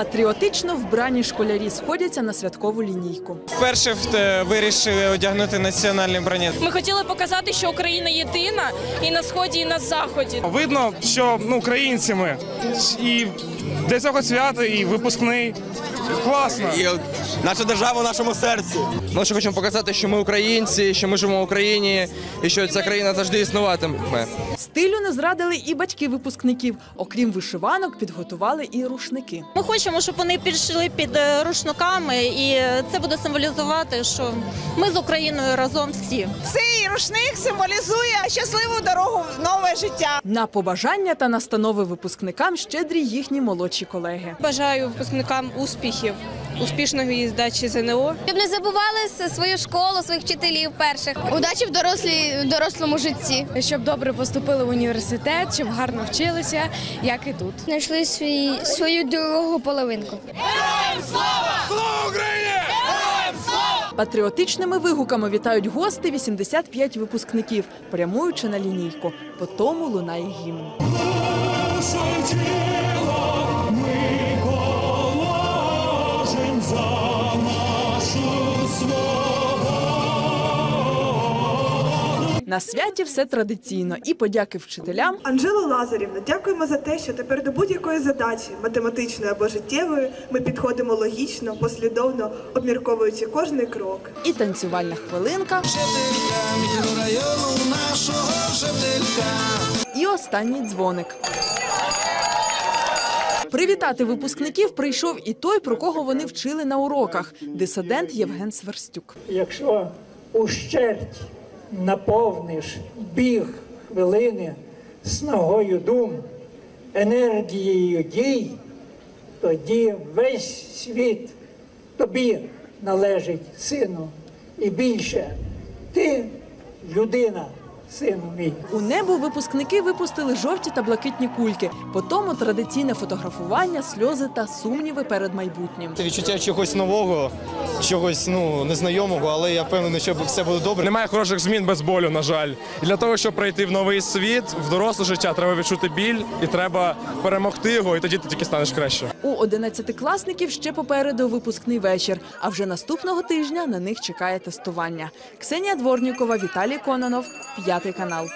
Патріотично вбрані школярі сходяться на святкову лінійку. Вперше вирішили одягнути національний бронет. Ми хотіли показати, що Україна єдина і на сході, і на заході. Видно, що ну, українці ми. І для цього свята, і випускний. Класно. Наша держава в нашому серці. Ми ще хочемо показати, що ми українці, що ми живемо в Україні, і що ця країна завжди існуватиме. Стилю не зрадили і батьки випускників. Окрім вишиванок, підготували і рушники. Ми хочемо, щоб вони пішли під е, рушниками, і це буде символізувати, що ми з Україною разом всі. Цей рушник символізує щасливу дорогу в нове життя. На побажання та настанови випускникам щедрі їхні молодші колеги. Бажаю випускникам успіхів, успішної здачі ЗНО. Щоб не забували свою школу, своїх вчителів перших. Удачі в дорослі, дорослому житті. щоб добре поступили в університет, щоб гарно вчилися, як і тут. Знайшли свій, свою другу половинку. Патріотичними вигуками вітають гости 85 випускників, прямуючи на лінійку. По тому лунає гімн. На святі все традиційно і подяки вчителям, Анжело Лазарівна, дякуємо за те, що тепер до будь-якої задачі, математичної або життєвої, ми підходимо логічно, послідовно, обмірковуючи кожний крок. і танцювальна хвилинка. І останній дзвоник. Привітати випускників прийшов і той, про кого вони вчили на уроках дисидент Євген Сверстюк. Якщо ущерть наповниш біг хвилини снагою дум, енергією дій, тоді весь світ тобі належить, сину, і більше ти людина, сину мій. У небо випускники випустили жовті та блакитні кульки. По тому традиційне фотографування, сльози та сумніви перед майбутнім. Це відчуття чогось нового, чогось ну незнайомого, але я впевнений, що все буде добре. Немає хороших змін без болю, на жаль. І для того, щоб пройти в новий світ, в доросле життя, треба відчути біль і треба перемогти його, і тоді ти тільки станеш краще. У одинадцятикласників ще попереду випускний вечір. А вже наступного тижня на них чекає тестування. Ксенія Дворнікова, Віталій Кононов, п'ятий канал.